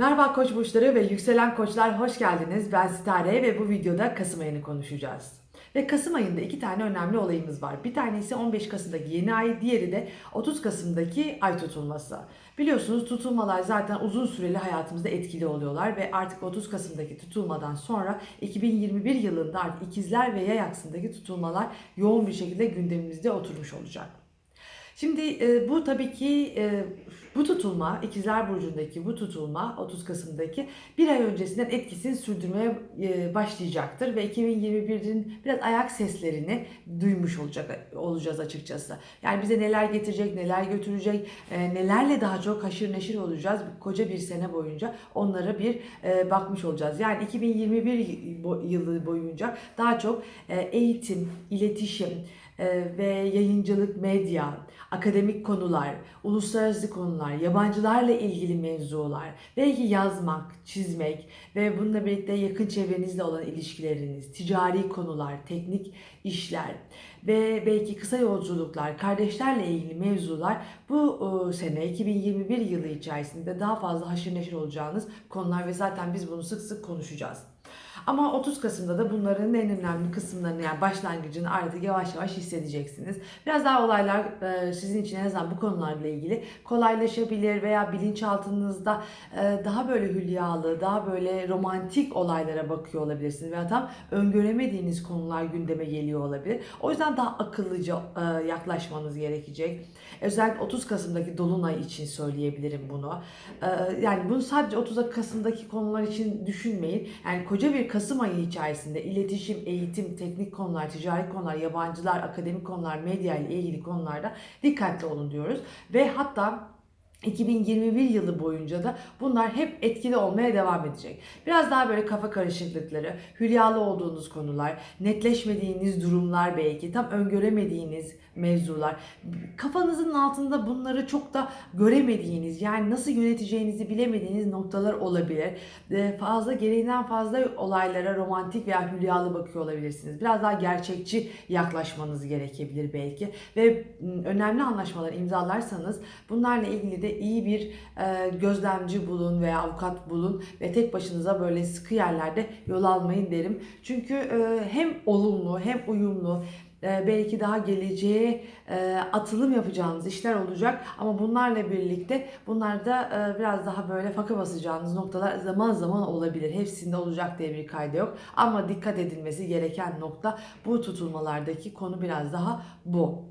Merhaba koç burçları ve yükselen koçlar hoş geldiniz. Ben Sitare ve bu videoda Kasım ayını konuşacağız. Ve Kasım ayında iki tane önemli olayımız var. Bir tanesi 15 Kasım'daki yeni ay, diğeri de 30 Kasım'daki ay tutulması. Biliyorsunuz tutulmalar zaten uzun süreli hayatımızda etkili oluyorlar ve artık 30 Kasım'daki tutulmadan sonra 2021 yılında artık ikizler ve yay aksındaki tutulmalar yoğun bir şekilde gündemimizde oturmuş olacak. Şimdi e, bu tabii ki e, bu tutulma, İkizler Burcu'ndaki bu tutulma 30 Kasım'daki bir ay öncesinden etkisini sürdürmeye e, başlayacaktır ve 2021'in biraz ayak seslerini duymuş olacak olacağız açıkçası. Yani bize neler getirecek, neler götürecek, e, nelerle daha çok haşır neşir olacağız koca bir sene boyunca onlara bir e, bakmış olacağız. Yani 2021 bo- yılı boyunca daha çok e, eğitim, iletişim, ve yayıncılık, medya, akademik konular, uluslararası konular, yabancılarla ilgili mevzular, belki yazmak, çizmek ve bununla birlikte yakın çevrenizle olan ilişkileriniz, ticari konular, teknik işler ve belki kısa yolculuklar, kardeşlerle ilgili mevzular bu e, sene 2021 yılı içerisinde daha fazla haşır neşir olacağınız konular ve zaten biz bunu sık sık konuşacağız. Ama 30 Kasım'da da bunların en önemli kısımlarını yani başlangıcını artık yavaş yavaş hissedeceksiniz. Biraz daha olaylar e, sizin için en azından bu konularla ilgili kolaylaşabilir veya bilinçaltınızda e, daha böyle hülyalı, daha böyle romantik olaylara bakıyor olabilirsiniz. Veya tam öngöremediğiniz konular gündeme geliyor olabilir. O yüzden daha akıllıca e, yaklaşmanız gerekecek. Özellikle 30 Kasım'daki Dolunay için söyleyebilirim bunu. Yani bunu sadece 30 Kasım'daki konular için düşünmeyin. Yani koca bir Kasım ayı içerisinde iletişim, eğitim, teknik konular, ticari konular, yabancılar, akademik konular, medya ile ilgili konularda dikkatli olun diyoruz. Ve hatta 2021 yılı boyunca da bunlar hep etkili olmaya devam edecek. Biraz daha böyle kafa karışıklıkları, hülyalı olduğunuz konular, netleşmediğiniz durumlar belki, tam öngöremediğiniz mevzular, kafanızın altında bunları çok da göremediğiniz, yani nasıl yöneteceğinizi bilemediğiniz noktalar olabilir. Ee, Fazla gereğinden fazla olaylara romantik veya hülyalı bakıyor olabilirsiniz. Biraz daha gerçekçi yaklaşmanız gerekebilir belki ve m, önemli anlaşmalar imzalarsanız bunlarla ilgili de iyi bir e, gözlemci bulun veya avukat bulun ve tek başınıza böyle sıkı yerlerde yol almayın derim. Çünkü e, hem olumlu hem uyumlu e, belki daha geleceğe e, atılım yapacağınız işler olacak ama bunlarla birlikte bunlarda e, biraz daha böyle faka basacağınız noktalar zaman zaman olabilir. Hepsinde olacak diye bir kaydı yok ama dikkat edilmesi gereken nokta bu tutulmalardaki konu biraz daha bu.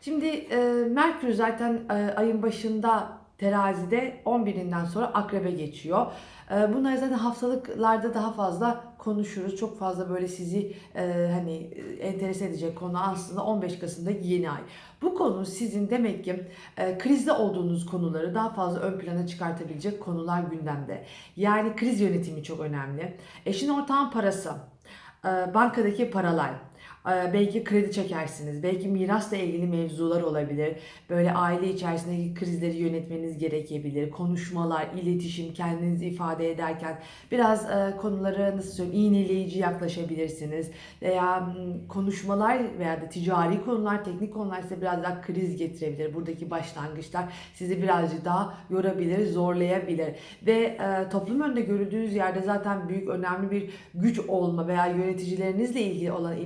Şimdi e, Merkür zaten e, ayın başında terazide 11'inden sonra akrebe geçiyor. E, bunları zaten haftalıklarda daha fazla konuşuruz. Çok fazla böyle sizi e, hani e, enterese edecek konu aslında 15 Kasım'daki yeni ay. Bu konu sizin demek ki e, krizde olduğunuz konuları daha fazla ön plana çıkartabilecek konular gündemde. Yani kriz yönetimi çok önemli. Eşin ortağın parası, e, bankadaki paralar, Belki kredi çekersiniz. Belki mirasla ilgili mevzular olabilir. Böyle aile içerisindeki krizleri yönetmeniz gerekebilir. Konuşmalar, iletişim, kendinizi ifade ederken biraz e, konulara nasıl söyleyeyim iğneleyici yaklaşabilirsiniz. Veya konuşmalar veya da ticari konular, teknik konular size biraz daha kriz getirebilir. Buradaki başlangıçlar sizi birazcık daha yorabilir, zorlayabilir. Ve e, toplum önünde görüldüğünüz yerde zaten büyük, önemli bir güç olma veya yöneticilerinizle ilgili olan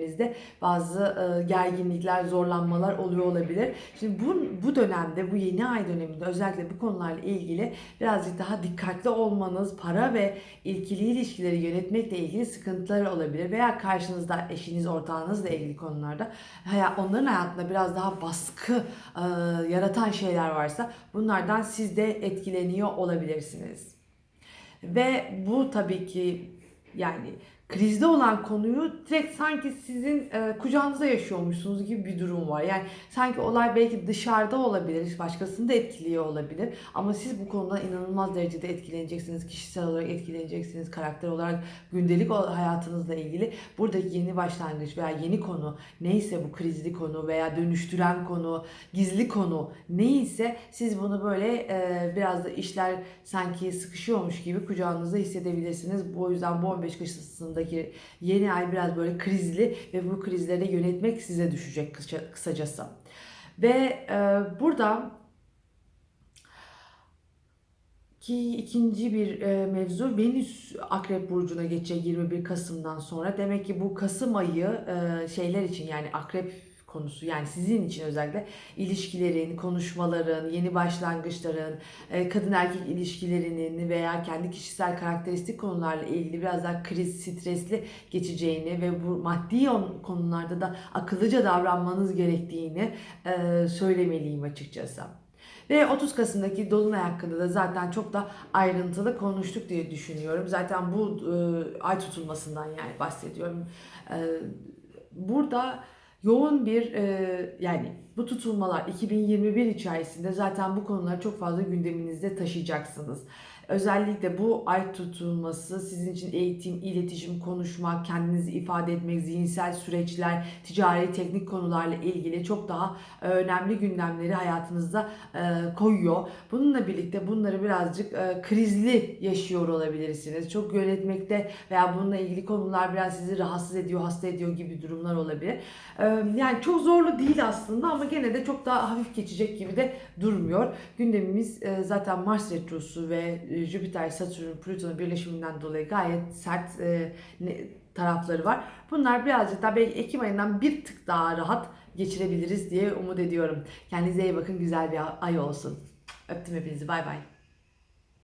ilişkilerinizde bazı e, gerginlikler, zorlanmalar oluyor olabilir. Şimdi bu, bu dönemde, bu yeni ay döneminde özellikle bu konularla ilgili birazcık daha dikkatli olmanız, para ve ilgili ilişkileri yönetmekle ilgili sıkıntılar olabilir. Veya karşınızda eşiniz, ortağınızla ilgili konularda onların hayatında biraz daha baskı e, yaratan şeyler varsa bunlardan siz de etkileniyor olabilirsiniz. Ve bu tabii ki yani krizde olan konuyu direkt sanki sizin e, kucağınızda yaşıyormuşsunuz gibi bir durum var. Yani sanki olay belki dışarıda olabilir, başkasını da etkiliyor olabilir. Ama siz bu konuda inanılmaz derecede etkileneceksiniz. Kişisel olarak etkileneceksiniz, karakter olarak gündelik hayatınızla ilgili. Buradaki yeni başlangıç veya yeni konu neyse bu krizli konu veya dönüştüren konu, gizli konu neyse siz bunu böyle e, biraz da işler sanki sıkışıyormuş gibi kucağınızda hissedebilirsiniz. Bu yüzden bu 15 Kasım'daki yeni ay biraz böyle krizli ve bu krizleri yönetmek size düşecek kısa- kısacası. Ve e, burada Ki ikinci bir e, mevzu Venüs Akrep Burcu'na geçecek 21 Kasım'dan sonra. Demek ki bu Kasım ayı e, şeyler için yani Akrep konusu yani sizin için özellikle ilişkilerin, konuşmaların, yeni başlangıçların, e, kadın erkek ilişkilerinin veya kendi kişisel karakteristik konularla ilgili biraz daha kriz, stresli geçeceğini ve bu maddi on- konularda da akıllıca davranmanız gerektiğini e, söylemeliyim açıkçası. Ve 30 Kasım'daki Dolunay hakkında da zaten çok da ayrıntılı konuştuk diye düşünüyorum. Zaten bu e, ay tutulmasından yani bahsediyorum. E, burada yoğun bir e, yani bu tutulmalar 2021 içerisinde zaten bu konuları çok fazla gündeminizde taşıyacaksınız. Özellikle bu ay tutulması sizin için eğitim, iletişim, konuşma, kendinizi ifade etmek, zihinsel süreçler, ticari, teknik konularla ilgili çok daha e, önemli gündemleri hayatınızda e, koyuyor. Bununla birlikte bunları birazcık e, krizli yaşıyor olabilirsiniz. Çok yönetmekte veya bununla ilgili konular biraz sizi rahatsız ediyor, hasta ediyor gibi durumlar olabilir. Yani çok zorlu değil aslında ama gene de çok daha hafif geçecek gibi de durmuyor. Gündemimiz e, zaten Mars Retrosu ve e, Jüpiter, Satürn, Plüton birleşiminden dolayı gayet sert e, tarafları var. Bunlar birazcık daha belki Ekim ayından bir tık daha rahat geçirebiliriz diye umut ediyorum. Kendinize iyi bakın, güzel bir ay olsun. Öptüm hepinizi, bay bay.